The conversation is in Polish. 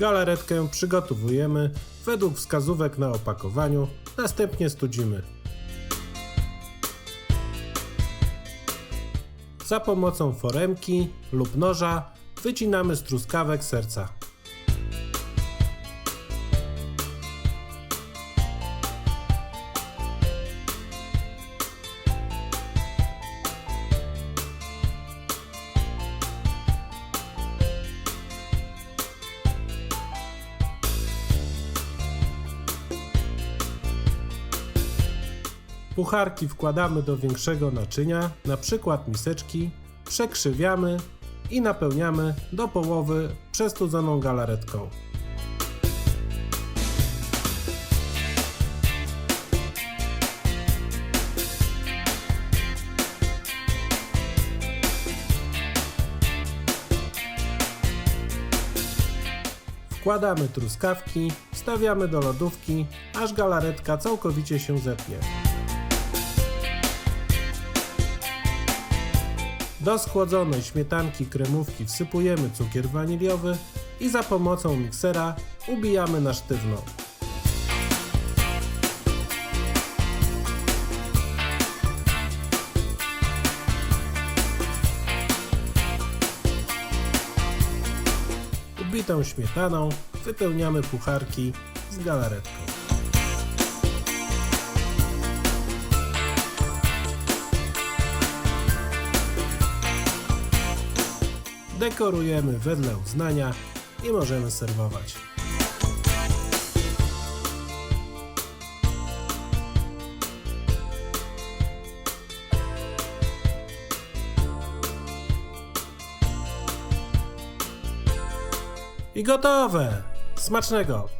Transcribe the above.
Galaretkę przygotowujemy według wskazówek na opakowaniu, następnie studzimy. Za pomocą foremki lub noża wycinamy z truskawek serca. Pucharki wkładamy do większego naczynia, na przykład miseczki, przekrzywiamy i napełniamy do połowy przestudzoną galaretką. Wkładamy truskawki, stawiamy do lodówki, aż galaretka całkowicie się zetnie. Do schłodzonej śmietanki kremówki wsypujemy cukier waniliowy i za pomocą miksera ubijamy na sztywno. Ubitą śmietaną wypełniamy pucharki z galaretką. Dekorujemy wedle uznania i możemy serwować. I gotowe! Smacznego!